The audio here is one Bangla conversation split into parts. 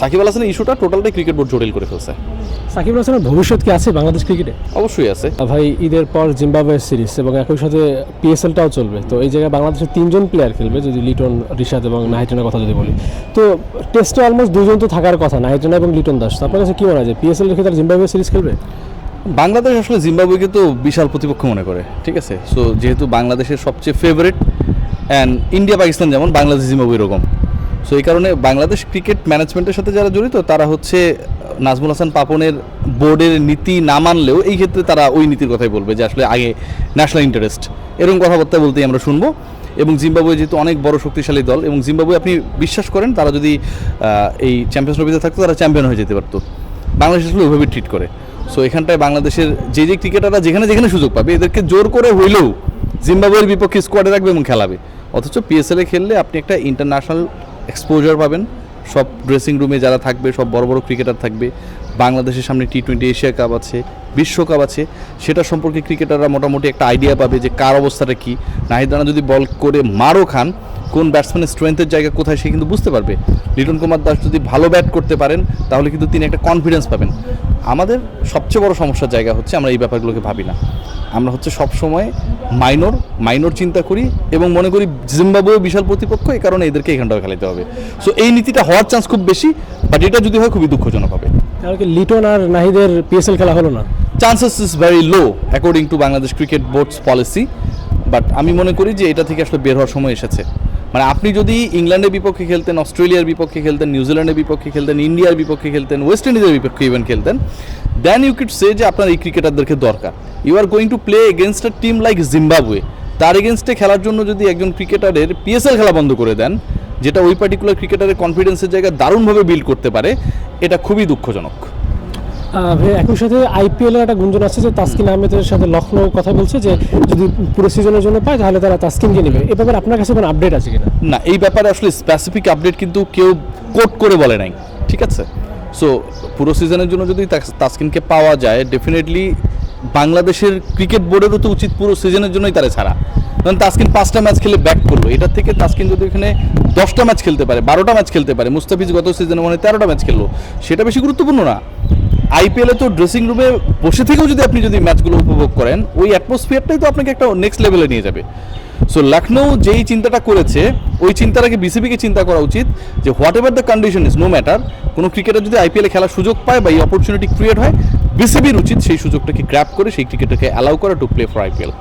সাকিব আল হাসানের ইস্যুটা টোটালটাই ক্রিকেট বোর্ড জটিল করে ফেলছে। সাকিব আল হাসানের ভবিষ্যৎ কি আছে বাংলাদেশ ক্রিকেটে? অবশ্যই আছে। ভাই ঈদের পর জিম্বাবুয়ের সিরিজ এবং একই সাথে পিএসএলটাও চলবে। তো এই জায়গায় বাংলাদেশের তিনজন প্লেয়ার খেলবে যদি লিটন রিশাদ এবং নাহিটানের কথা যদি বলি। তো টেস্টে অলমোস্ট দুজন তো থাকার কথা নাহিটানা এবং লিটন দাস। আপনার কাছে কি মনে হয় যে পিএসএল রেখে তার জিম্বাবুয়ে সিরিজ খেলবে? বাংলাদেশ আসলে জিম্বাবুয়েকে তো বিশাল প্রতিপক্ষ মনে করে ঠিক আছে? সো যেহেতু বাংলাদেশের সবচেয়ে ফেভারিট অ্যান্ড ইন্ডিয়া পাকিস্তান যেমন বাংলাদেশ জিম্বাবুয়ে এরকম। সো এই কারণে বাংলাদেশ ক্রিকেট ম্যানেজমেন্টের সাথে যারা জড়িত, তারা হচ্ছে, নাজমুল হাসান পাপনের বোর্ডের নীতি না মানলেও এই ক্ষেত্রে তারা ওই নীতির কথাই বলবে যে আসলে আগে ন্যাশনাল ইন্টারেস্ট এরকম কথাবার্তা বলতেই আমরা শুনব। এবং জিম্বাবুয়ে যেহেতু অনেক বড় শক্তিশালী দল, এবং জিম্বাবুয়ে আপনি বিশ্বাস করেন, তারা যদি এই চ্যাম্পিয়ন্স ট্রফিতে থাকতো, তারা চ্যাম্পিয়ন হয়ে যেতে পারতো। বাংলাদেশ আসলে ওইভাবে ট্রিট করে। সো এখানটায় বাংলাদেশের যে যে ক্রিকেটাররা যেখানে যেখানে সুযোগ পাবে, এদেরকে জোর করে হইলেও জিম্বাবুয়ের বিপক্ষে স্কোয়াডে রাখবে এবং খেলাবে। অথচ পিএসএলে খেললে আপনি একটা ইন্টারন্যাশনাল এক্সপোজার পাবেন। সব ড্রেসিং রুমে যারা থাকবে, সব বড় বড় ক্রিকেটার থাকবে। বাংলাদেশের সামনে টি টোয়েন্টি এশিয়া কাপ আছে বিশ্বকাপ আছে। সেটা সম্পর্কে ক্রিকেটাররা মোটামুটি একটা আইডিয়া পাবে যে কার অবস্থাটা কী। নাহিদ রানা যদি বল করে মারও খান, কোন ব্যাটসম্যানের স্ট্রেংথের জায়গা কোথায় সে কিন্তু বুঝতে পারবে। লিটন কুমার দাস যদি ভালো ব্যাট করতে পারেন, তাহলে কিন্তু তিনি একটা কনফিডেন্স পাবেন। আমাদের সবচেয়ে বড় সমস্যার জায়গা হচ্ছে আমরা এই ব্যাপারগুলোকে ভাবি না। আমরা হচ্ছে সব সময় মাইনর মাইনর চিন্তা করি এবং মনে করি জিম্বাবুয়ে বিশাল প্রতিপক্ষ এই কারণে এদেরকে এখানটাও খেলাতে হবে। সো এই নীতিটা হওয়ার চান্স খুব বেশি বাট এটা যদি হয় খুবই দুঃখজনক হবে। তাহলে কি লিটন আর নাহিদের পিএসএল খেলা হলো না? Chances is very low according to Bangladesh cricket board's policy but আমি মনে করি যে এটা থেকে আসলে বের হওয়ার সময় এসেছে। মানে আপনি যদি ইংল্যান্ডের বিপক্ষে খেলতেন, অস্ট্রেলিয়ার বিপক্ষে খেলতেন, নিউজিল্যান্ডের বিপক্ষে খেলতেন, ইন্ডিয়ার বিপক্ষে খেলতেন, ওয়েস্ট ইন্ডিজের বিপক্ষে ইভেন খেলতেন দেন ইউ কিড সে যে আপনার এই ক্রিকেটারদেরকে দরকার। You are going to play against a team like Zimbabwe তার এগেনস্টে খেলার জন্য যদি একজন ক্রিকেটারের পিএসএল খেলা বন্ধ করে দেন, যেটা ওই পার্টিকুলার ক্রিকেটারের কনফিডেন্সের জায়গায় দারুণভাবে বিল্ড করতে পারে, এটা খুবই দুঃখজনক। একই সাথে আইপিএল এর একটা গুঞ্জন আছে যে তাসকিন আহমেদের সাথে লখনৌ কথা বলছে যে যদি পুরো সিজনের জন্য পায় তাহলে তারা তাসকিনকে নেবে। এ ব্যাপারে আপনার কাছে কোনো আপডেট আছে কিনা? না, এই ব্যাপারে আসলে স্পেসিফিক আপডেট কিন্তু কেউ কোট করে বলে নাই, ঠিক আছে? সো পুরো সিজনের জন্য যদি তাস- তাসকিনকে পাওয়া যায় ডেফিনেটলি বাংলাদেশের ক্রিকেট বোর্ডেরও তো উচিত পুরো সিজনের জন্যই তারা ছাড়া। কারণ তাসকিন পাঁচটা ম্যাচ খেলে ব্যাক করল। এটার থেকে তাসকিন যদি এখানে দশটা ম্যাচ খেলতে পারে, বারোটা ম্যাচ খেলতে পারে, মুস্তাফিজ গত সিজনে মনে তেরোটা ম্যাচ খেললো। সেটা বেশি গুরুত্বপূর্ণ না। আইপিএলে তো ড্রেসিং রুমে বসে থেকেও যদি আপনি যদি ম্যাচগুলো উপভোগ করেন, ওই অ্যাটমসফিয়ারটাই তো আপনাকে একটা নেক্সট লেভেলে নিয়ে যাবে। সো লখনৌ যেই চিন্তাটা করেছে, ওই চিন্তাটাকে বিসিবিকে চিন্তা করা উচিত যে whatever the condition is no matter কোনো ক্রিকেটার যদি আইপিএলে খেলার সুযোগ পায় বা এই অপরচুনিটি ক্রিয়েট হয় বিসিবির উচিত সেই সুযোগটাকে গ্র্যাপ করে, সেই ক্রিকেটারকে অ্যালাউ করা টু প্লে ফর আইপিএল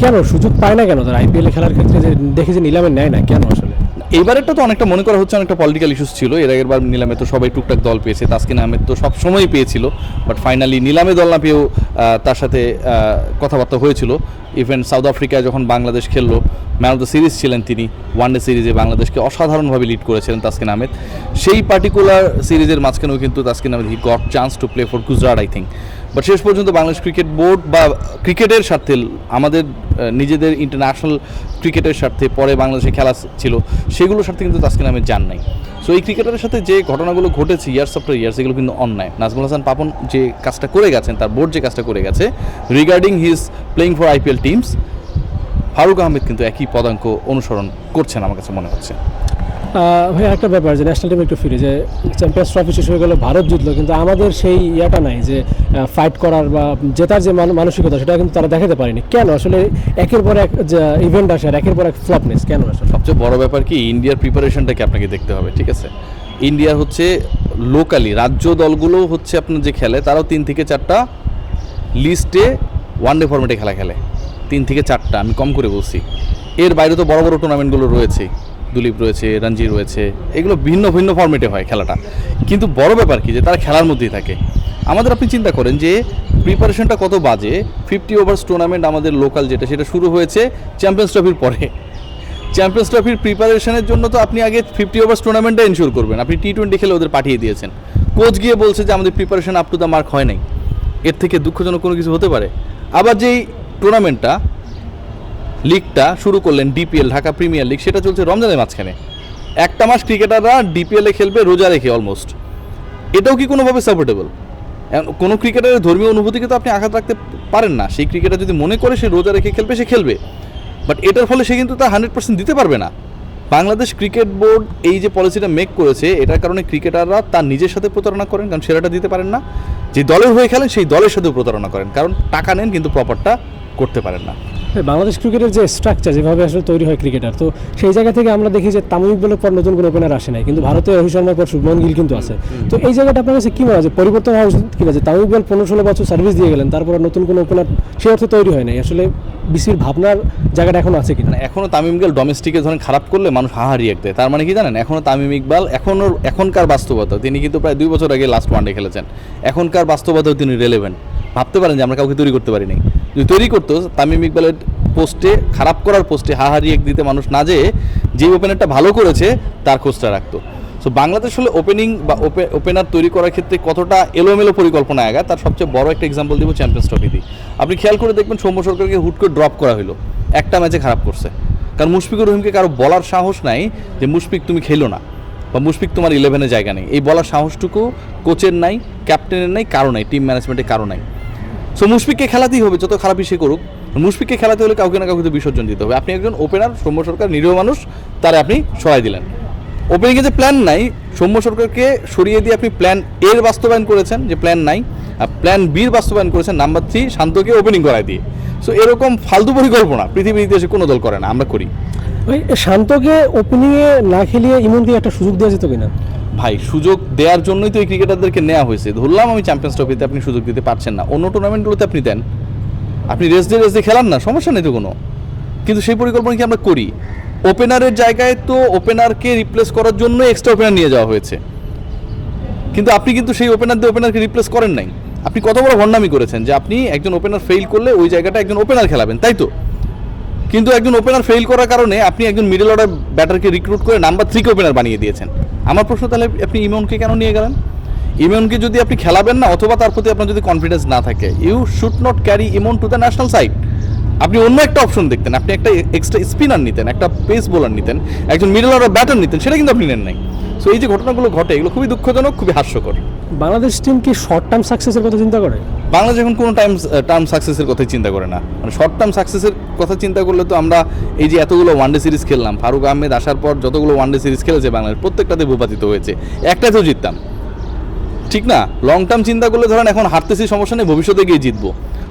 কেন? সুযোগ পায় না কেন? তারা আইপিএল খেলার ক্ষেত্রে যে দেখে যে নিলামে নেয় না, কেন আসলে? এইবারেরটা তো অনেকটা মনে করা হচ্ছে অনেকটা পলিটিক্যাল ইস্যুস ছিল। এর আগের বার নিলামে তো সবাই টুকটাক দল পেয়েছে, তাসকিন আহমেদ তো সব সময়ই পেয়েছিল বাট ফাইনালি নিলামে দল না পেয়েও তার সাথে কথাবার্তা হয়েছিল। ইভেন সাউথ আফ্রিকায় যখন বাংলাদেশ খেললো ম্যান অফ দ্য সিরিজ ছিলেন তিনি ওয়ানডে সিরিজে বাংলাদেশকে অসাধারণভাবে লিড করেছিলেন তাসকিন আহমেদ। সেই পার্টিকুলার সিরিজের মাঝখানেও কিন্তু Taskin Ahmed he got chance to play for Gujarat I think but শেষ পর্যন্ত বাংলাদেশ ক্রিকেট বোর্ড বা ক্রিকেটের স্বার্থে, আমাদের নিজেদের ইন্টারন্যাশনাল ক্রিকেটের স্বার্থে পরে বাংলাদেশে খেলা ছিল সেগুলোর স্বার্থে কিন্তু তাসকিন আহমেদ যান নাই। সো এই ক্রিকেটারের সাথে যে ঘটনাগুলো ঘটেছে ইয়ার্স আফটার ইয়ার্স এগুলো কিন্তু অন্যায়। নাজমুল হাসান পাপন যে কাজটা করে গেছেন, তার বোর্ড যে কাজটা করে গেছে regarding his playing for IPL teams Faruque Ahmed কিন্তু একই পদাঙ্ক অনুসরণ করছেন আমার কাছে মনে হচ্ছে। ভাই একটা ব্যাপার যে ন্যাশনাল টিম একটু ফিরে, যে চ্যাম্পিয়ন্স ট্রফি শেষ হয়ে গেল, ভারত জিতলো, কিন্তু আমাদের সেই ইয়াটা নাই যে ফাইট করার বা জেতার যে মান- মানসিকতা, সেটা কিন্তু তারা দেখাতে পারেনি। কেন? আসলে একের পর এক ইভেন্ট আসে আর একের পর এক ফ্লপনেস কেন আসলে? সবচেয়ে বড় ব্যাপার কি, ইন্ডিয়ার প্রিপারেশনটাকে আপনাকে দেখতে হবে, ঠিক আছে? ইন্ডিয়া হচ্ছে লোকালি রাজ্য দলগুলো হচ্ছে আপনার যে খেলে, তারাও তিন থেকে চারটা লিস্টে ওয়ান ডে ফর্মেটে খেলা খেলে। তিন থেকে চারটা, আমি কম করে বলছি। এর বাইরে তো বড় বড় টুর্নামেন্টগুলো রয়েছে। দুলীপ রয়েছে রঞ্জি রয়েছে, এগুলো ভিন্ন ভিন্ন ফর্মেটে হয় খেলাটা। কিন্তু বড় ব্যাপার কি যে তারা খেলার মধ্যেই থাকে। আমাদের আপনি চিন্তা করেন যে প্রিপারেশনটা কত বাজে? ফিফটি ওভার্স টুর্নামেন্ট আমাদের লোকাল যেটা, সেটা শুরু হয়েছে চ্যাম্পিয়ন্স ট্রফির পরে। চ্যাম্পিয়ন্স ট্রফির প্রিপারেশনের জন্য তো আপনি আগে ফিফটি ওভার্স টুর্নামেন্টটা এনশিওর করবেন। আপনি টি টোয়েন্টি খেলে ওদের পাঠিয়ে দিয়েছেন। কোচ গিয়ে বলছে যে আমাদের preparation up to the mark হয় নাই। এর থেকে দুঃখজনক কোনো কিছু হতে পারে? আবার যেই টুর্নামেন্টটা লিগটা শুরু করলেন ডিপিএল, ঢাকা প্রিমিয়ার লিগ। সেটা চলছে রমজানের মাঝখানে। একটা মাস ক্রিকেটাররা ডিপিএলে খেলবে রোজা রেখে অলমোস্ট এটাও কি কোনোভাবে সাপোর্টেবল কোনো ক্রিকেটারের ধর্মীয় অনুভূতিকে তো আপনি আঘাত রাখতে পারেন না। সেই ক্রিকেটার যদি মনে করে সে রোজা রেখে খেলবে, সে খেলবে। বাট এটার ফলে সে কিন্তু তার হান্ড্রেড পার্সেন্ট দিতে পারবে না। বাংলাদেশ ক্রিকেট বোর্ড এই যে পলিসিটা মেক করেছে, এটার কারণে ক্রিকেটাররা তার নিজের সাথে প্রতারণা করেন, কারণ সেরাটা দিতে পারেন না। যে দলের হয়ে খেলেন, সেই দলের সাথেও প্রতারণা করেন। কারণ টাকা নেন কিন্তু প্রপারটা করতে পারেন না। বাংলাদেশ ক্রিকেটের যে স্ট্রাকচার যেভাবে আসলে তৈরি হয় ক্রিকেটার তো সেই জায়গা থেকে আমরা দেখি যে তামিম ইকবালের পর নতুন কোনো ওপেনার আসে নাই কিন্তু ভারতে রোহিত শর্মার পর শুভমন গিল কিন্তু আছে। তো এই জায়গাটা আপনার কাছে কি মনে হয় যে পরিবর্তন হওয়া উচিত কিনা? যে তামিম ইকবাল পনেরো ষোলো বছর সার্ভিস দিয়ে গেলেন তারপর নতুন কোনো ওপেনার সে অর্থে তৈরি হয় নাই। আসলে বিসির ভাবনার জায়গাটা এখন আছে কিনা? মানে এখনও তামিম ইকবাল ডোমেস্টিকে ধরেন খারাপ করলে মানুষ হাহারি এক দেয়। তার মানে কি জানেন? এখনও তামিম ইকবাল এখনও এখনকার বাস্তবতা তিনি কিন্তু প্রায় দুই বছর আগে লাস্ট ওয়ানডে খেলেছেন। এখনকার বাস্তবতাও তিনি রেলেভেন্ট ভাবতে পারেন যে আমরা কাউকে তৈরি করতে পারি নাই। যদি তৈরি করতো, তামিম ইকবালের পোস্টে, খারাপ করার পোস্টে হাহারি এক দিতে মানুষ না যেয়ে যে ওপেনারটা ভালো করেছে, তার খোঁজটা রাখতো। সো বাংলাদেশ হলে ওপেনিং বা ওপেনার তৈরি করার ক্ষেত্রে কতটা এলোমেলো পরিকল্পনা আগা, তার সবচেয়ে বড় একটা এক্সাম্পল দিব চ্যাম্পিয়ন্স ট্রফিতে আপনি খেয়াল করে দেখবেন সৌম্য সরকারকে হুট করে ড্রপ করা হলো একটা ম্যাচে খারাপ করছে। কারণ মুশফিকুর রহিমকে কারও বলার সাহস নাই যে, মুশফিক, তুমি খেলো না। বা, মুশফিক, তোমার ইলেভেনে জায়গা নেই। এই বলার সাহসটুকু কোচের নাই ক্যাপ্টেনের নাই, কারও নাই টিম ম্যানেজমেন্টের কারও নাই। সো মুশফিককে খেলাতেই হবে, যত খারাপই সে করুক, মুশফিককে খেলাতে হলে কাউকে না কাউকে বিসর্জন দিতে হবে। আপনি একজন ওপেনার সৌম্য সরকার, নিরীহ মানুষ, তারে আপনি সরাই দিলেন। ওপেনিংয়ে যে প্ল্যান নাই, সৌম্য সরকারকে সরিয়ে দিয়ে আপনি প্ল্যান এর বাস্তবায়ন করেছেন, যে প্ল্যান নাই প্ল্যান বির বাস্তবায়ন করেছেন নাম্বার থ্রি শান্তকে ওপেনিং করায় দিয়ে। সো এরকম ফালতু পরিকল্পনা পৃথিবীর ইতিহাসে কোনো দল করে না, আমরা করি। শান্তকে ওপেনিংয়ে না খেলিয়ে ইমনকে একটা সুযোগ দেওয়া যেত কিনা? ভাই, সুযোগ দেওয়ার জন্যই তো এই ক্রিকেটারদেরকে নেওয়া হয়েছে। ধরলাম আমি চ্যাম্পিয়ন্স ট্রফিতে আপনি সুযোগ দিতে পারছেন না। অন্য টুর্নামেন্টগুলোতে আপনি দেন। আপনি রেস দিয়ে রেস দিয়ে খেলান না, সমস্যা নেই তো কোনো। কিন্তু সেই পরিকল্পনা কি আমরা করি? ওপেনারের জায়গায় তো ওপেনারকে রিপ্লেস করার জন্য এক্সট্রা ওপেনার নিয়ে যাওয়া হয়েছে। কিন্তু আপনি কিন্তু সেই ওপেনার দিয়ে ওপেনারকে রিপ্লেস করেন নাই। আপনি কত বড় ভণ্ডামি করেছেন যে আপনি একজন ওপেনার ফেল করলে ওই জায়গাটা একজন ওপেনার খেলাবেন, তাই তো? কিন্তু একজন ওপেনার ফেল করার কারণে আপনি একজন মিডল অর্ডার ব্যাটারকে রিক্রুট করে নাম্বার থ্রিকে ওপেনার বানিয়ে দিয়েছেন। আমার প্রশ্ন তাহলে আপনি ইমনকে কেন নিয়ে গেলেন? ইমনকে যদি আপনি খেলাবেন না, অথবা তার প্রতি আপনার যদি কনফিডেন্স না থাকে you should not carry Emon to the national side আপনি অন্য একটা অপশন দেখতেন, আপনি একটা এক্সট্রা স্পিনার নিতেন, একটা পেস বোলার নিতেন, একজন মিডল অর্ডার ব্যাটার নিতেন, সেটা কিন্তু আপনি নেন নাই। সো এই যে ঘটনাগুলো ঘটে, এগুলো খুবই দুঃখজনক, খুবই হাস্যকর। বাংলাদেশ টিম কি শর্ট টার্ম সাকসেসের কথা চিন্তা করে? বাংলাদেশ এখন কোনো টাইম টার্ম সাকসেসের কথাই চিন্তা করে না। মানে শর্ট টার্ম সাকসেসের কথা চিন্তা করলে তো আমরা এই যে এতগুলো ওয়ানডে সিরিজ খেললাম, ফারুক আহমেদ আসার পর যতগুলো ওয়ানডে সিরিজ খেলেছে বাংলাদেশ, প্রত্যেকটাতে ভূপাতিত হয়েছে। একটাতেও জিততাম। ঠিক না? লং টার্ম চিন্তা করলে ধরেন এখন হারতেছি, সমস্যা নেই, ভবিষ্যতে গিয়ে জিতবো।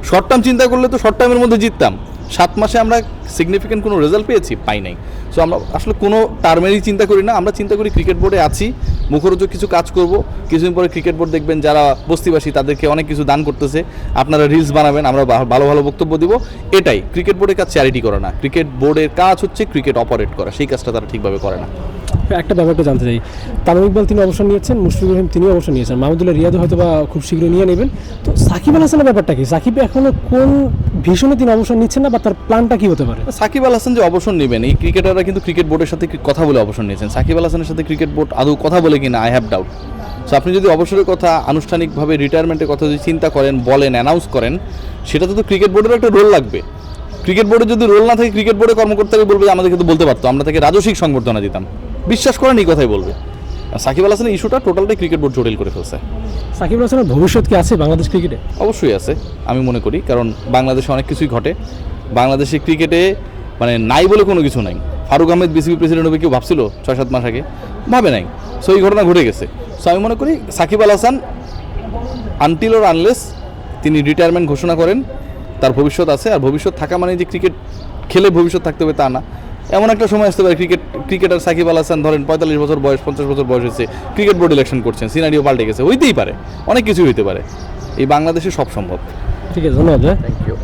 শর্ট টার্ম চিন্তা করলে তো শর্ট টার্মের মধ্যে জিততাম। সাত মাসে আমরা সিগনিফিকেন্ট কোনো রেজাল্ট পেয়েছি, পাই নাই। সো আমরা আসলে কোনো টার্মেরই চিন্তা করি না, আমরা চিন্তা করি ক্রিকেট বোর্ডে আছি। মুখরোচক কিছু কাজ করব। কিছুদিন পরে ক্রিকেট বোর্ড দেখবেন যারা বস্তিবাসী তাদেরকে অনেক কিছু দান করতেছে। আপনারা রিলস বানাবেন আমরা ভালো ভালো বক্তব্য দিব। এটাই ক্রিকেট বোর্ডের কাজ চ্যারিটি করে না। ক্রিকেট বোর্ডের কাজ হচ্ছে ক্রিকেট অপারেট করা। সেই কাজটা তারা ঠিকভাবে করে না। একটা ব্যাপারটা জানতে চাই। তামিম ইকবাল তিনি অবসর নিয়েছেন মুশফিকুর রহিম তিনিও অবসর নিয়েছেন। মাহমুদুল্লাহ রিয়াদও হয়তো বা খুব শীঘ্রই নিয়ে নেবেন। তো সাকিব আল হাসানের ব্যাপারটা কি? সাকিব এখনও কোন ভীষণে তিনি অবসর নিচ্ছেন না বা তার প্ল্যানটা কি হতে পারে? সাকিব আল হাসান যে অবসর নেবেন এই ক্রিকেটাররা কিন্তু ক্রিকেট বোর্ডের সাথে কথা বলে অবসর নিয়েছেন। সাকিব আল হাসানের সাথে ক্রিকেট বোর্ড আদৌ কথা বলে কিনা আই হ্যাভ ডাউট সো আপনি যদি অবসরের কথা আনুষ্ঠানিকভাবে রিটায়ারমেন্টের কথা যদি চিন্তা করেন বলেন অ্যানাউন্স করেন সেটাতে তো ক্রিকেট বোর্ডের একটা রোল লাগবে। ক্রিকেট বোর্ডে যদি রোল না থাকে ক্রিকেট বোর্ডের কর্মকর্তারা বলবে যে আমাদের কিন্তু বলতে পারতো আমরা তাকে রাজস্বিক সংবর্ধনা দিতাম। বিশ্বাস করেন এই কথাই বলবে। সাকিব আল হাসানের ইস্যুটা টোটালটাই ক্রিকেট বোর্ড জটিল করে ফেলছে। সাকিব আল হাসানের ভবিষ্যৎ কি আছে বাংলাদেশ ক্রিকেটে অবশ্যই আছে আমি মনে করি কারণ বাংলাদেশে অনেক কিছুই ঘটে। বাংলাদেশে ক্রিকেটে মানে নাই বলে কোনো কিছু নাই। ফারুক আহমেদ বিসিবি প্রেসিডেন্ট হবে কেউ ভাবছিল ছয় সাত মাস আগে। ভাবে নাই। সো এই ঘটনা ঘটে গেছে। সো আমি মনে করি সাকিব আল হাসান আনটিল ওর আনলেস তিনি রিটায়ারমেন্ট ঘোষণা করেন তার ভবিষ্যৎ আছে। আর ভবিষ্যৎ থাকা মানে যে ক্রিকেট খেলে ভবিষ্যৎ থাকতে হবে তা না। এমন একটা সময় আসতে পারে ক্রিকেট ক্রিকেটার সাকিব আল হাসান ধরেন পঁয়তাল্লিশ বছর বয়স পঞ্চাশ বছর বয়স হয়েছে ক্রিকেট বোর্ড ইলেকশন করছেন সিনারিও পাল্টে গেছে। হইতেই পারে। অনেক কিছুই হইতে পারে। এই বাংলাদেশে সব সম্ভব। ঠিক আছে ধন্যবাদ থ্যাংক ইউ